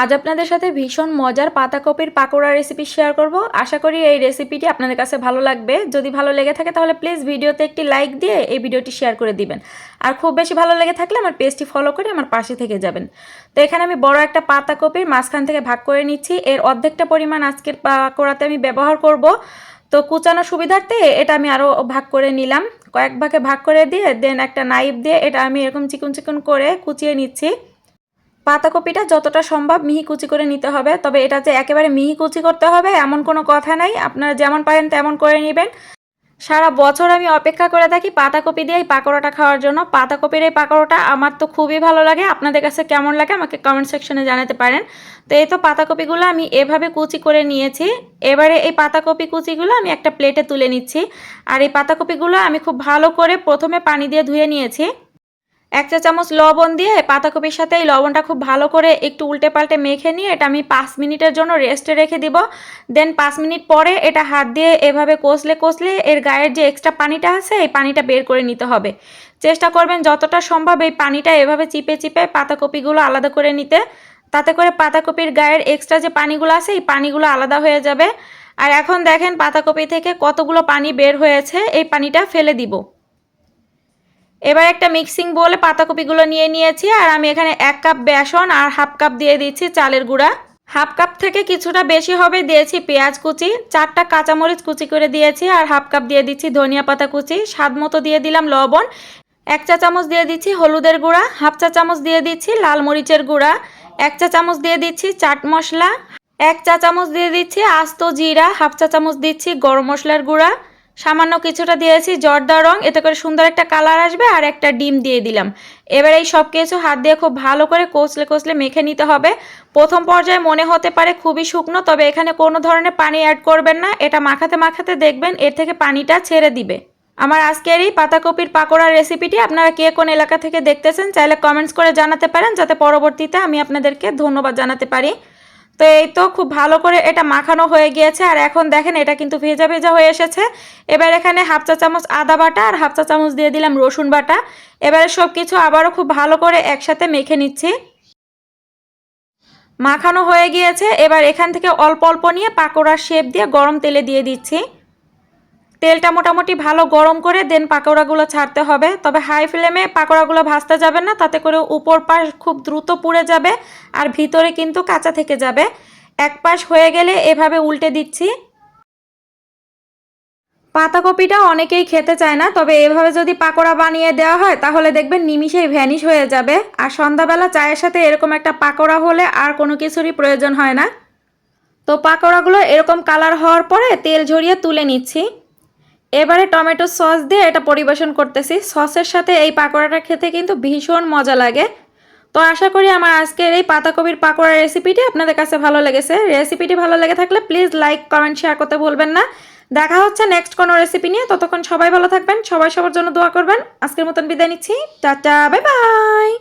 আজ আপনাদের সাথে ভীষণ মজার পাতাকপির পাকোড়া রেসিপি শেয়ার করব। আশা করি এই রেসিপিটি আপনাদের কাছে ভালো লাগবে। যদি ভালো লেগে থাকে তাহলে প্লিজ ভিডিওতে একটি লাইক দিয়ে এই ভিডিওটি শেয়ার করে দিবেন। আর খুব বেশি ভালো লেগে থাকলে আমার পেজটি ফলো করে আমার পাশে থেকে যাবেন। তো এখানে আমি বড় একটা পাতাকপির মাঝখান থেকে ভাগ করে নিচ্ছি। এর অর্ধেকটা পরিমাণ আজকের পাকোড়াতে আমি ব্যবহার করব। তো কুচানো সুবিধার্থে এটা আমি আরও ভাগ করে নিলাম। কয়েক ভাগে ভাগ করে দিয়ে দেন একটা নাইফ দিয়ে এটা আমি এরকম চিকন চিকন করে কুচিয়ে নিচ্ছি। পাতাকপিটা যতটা সম্ভব মিহি কুচি করে নিতে হবে। তবে এটা যে একেবারে মিহি কুচি করতে হবে, এমন কোনো কথা নাই। আপনারা যেমন পারেন তেমন করে নেবেন। সারা বছর আমি অপেক্ষা করে থাকি পাতাকপি দিয়ে এই পাকোড়াটা খাওয়ার জন্য। পাতাকপির এই পাকোড়াটা আমার তো খুবই ভালো লাগে। আপনাদের কাছে কেমন লাগে আমাকে কমেন্ট সেকশনে জানাতে পারেন। তো এই তো পাতাকপিগুলো আমি এভাবে কুচি করে নিয়েছি। এবারে এই পাতাকপি কুচিগুলো আমি একটা প্লেটে তুলে নিচ্ছি। আর এই পাতাকপিগুলো আমি খুব ভালো করে প্রথমে পানি দিয়ে ধুয়ে নিয়েছি। এক চা চামচ লবণ দিয়ে পাতাকপির সাথে এই লবণটা খুব ভালো করে একটু উল্টে পাল্টে মেখে নিয়ে এটা আমি পাঁচ মিনিটের জন্য রেস্টে রেখে দিব। দেন পাঁচ মিনিট পরে এটা হাত দিয়ে এভাবে কষলে কষলে এর গায়ের যে এক্সট্রা পানিটা আছে, এই পানিটা বের করে নিতে হবে। চেষ্টা করবেন যতটা সম্ভব এই পানিটা এভাবে চিপে চিপে পাতাকপিগুলো আলাদা করে নিতে। তাতে করে পাতাকপির গায়ের এক্সট্রা যে পানিগুলো আছে, এই পানিগুলো আলাদা হয়ে যাবে। আর এখন দেখেন পাতাকপি থেকে কতগুলো পানি বের হয়েছে, এই পানিটা ফেলে দিব। এবার একটা মিক্সিং বলে পাতাকপিগুলো নিয়ে নিয়েছি, আর আমি এখানে এক কাপ বেসন আর হাফ কাপ দিয়ে দিচ্ছি চালের গুঁড়া। হাফ কাপ থেকে কিছুটা বেশি হবে দিয়েছি পেঁয়াজ কুচি, চারটা কাঁচামরিচ কুচি করে দিয়েছি, আর হাফ কাপ দিয়ে দিচ্ছি ধনিয়া পাতা কুচি, স্বাদ মতো দিয়ে দিলাম লবণ, এক চা চামচ দিয়ে দিচ্ছি হলুদের গুঁড়া হাফ চা চামচ দিয়ে দিচ্ছি লাল মরিচের গুঁড়া, এক চা চামচ দিয়ে দিচ্ছি চাট মশলা, এক চা চামচ দিয়ে দিচ্ছি আস্ত জিরা হাফ চা চামচ দিচ্ছি গরম মশলার গুঁড়া সামান্য কিছুটা দিয়েছি, জর্দা রং, এতে করে সুন্দর একটা কালার আসবে আর একটা ডিম দিয়ে দিলাম। এবার এই সব কিছু হাত দিয়ে খুব ভালো করে কষলে কষলে মেখে নিতে হবে। প্রথম পর্যায়ে মনে হতে পারে খুবই শুকনো, তবে এখানে কোনো ধরনের পানি অ্যাড করবেন না। এটা মাখাতে মাখাতে দেখবেন, এর থেকে পানিটা ছেড়ে দিবে। আমার আজকের এই পাতাকপির পাকোড়ার রেসিপিটি আপনারা কে কোন এলাকা থেকে দেখতেছেন, চাইলে কমেন্টস করে জানাতে পারেন, যাতে পরবর্তীতে আমি আপনাদেরকে ধন্যবাদ জানাতে পারি। তো এই তো খুব ভালো করে এটা মাখানো হয়ে গিয়েছে, আর এখন দেখেন এটা কিন্তু ভেজা ভেজা হয়ে এসেছে। এবার এখানে হাফ চা চামচ আদা বাটা আর হাফ চা চামচ দিয়ে দিলাম রসুন বাটা। এবারে সব কিছু আবারও খুব ভালো করে একসাথে মেখে নিচ্ছি। মাখানো হয়ে গিয়েছে, এবার এখান থেকে অল্প অল্প নিয়ে পাকোড়ার শেপ দিয়ে গরম তেলে দিয়ে দিচ্ছি। তেলটা মোটামুটি ভালো গরম করে দেন পাকোড়াগুলো ছাড়তে হবে। তবে হাই ফ্লেমে পাকোড়াগুলো ভাজতে যাবে না, তাতে করে উপর পাশ খুব দ্রুত পুড়ে যাবে আর ভিতরে কিন্তু কাঁচা থেকে যাবে। এক পাশ হয়ে গেলে এভাবে উল্টে দিচ্ছি। পাতাকপিটা অনেকেই খেতে চায় না, তবে এভাবে যদি পাকোড়া বানিয়ে দেওয়া হয়, তাহলে দেখবেন নিমিষেই ভ্যানিশ হয়ে যাবে। আর সন্ধ্যাবেলা চায়ের সাথে এরকম একটা পাকোড়া হলে আর কোনো কিছুরই প্রয়োজন হয় না। তো পাকোড়াগুলো এরকম কালার হওয়ার পরে তেল ঝরিয়ে তুলে নিচ্ছি। এবারে টমেটো সস দিয়ে এটা পরিবেশন করতেছি। সসের সাথে এই পাকোড়াটা খেতে কিন্তু ভীষণ মজা লাগে। তো আশা করি আমার আজকের এই পাতাকপির পাকোড়া রেসিপিটি আপনাদের কাছে ভালো লেগেছে। রেসিপিটি ভালো লেগে থাকলে প্লিজ লাইক কমেন্ট শেয়ার করতে ভুলবেন না। দেখা হচ্ছে নেক্সট কোনো রেসিপি নিয়ে। ততক্ষণ সবাই ভালো থাকবেন, সবাই সবার জন্য দোয়া করবেন। আজকের মতন বিদায় নিচ্ছি। Tata bye bye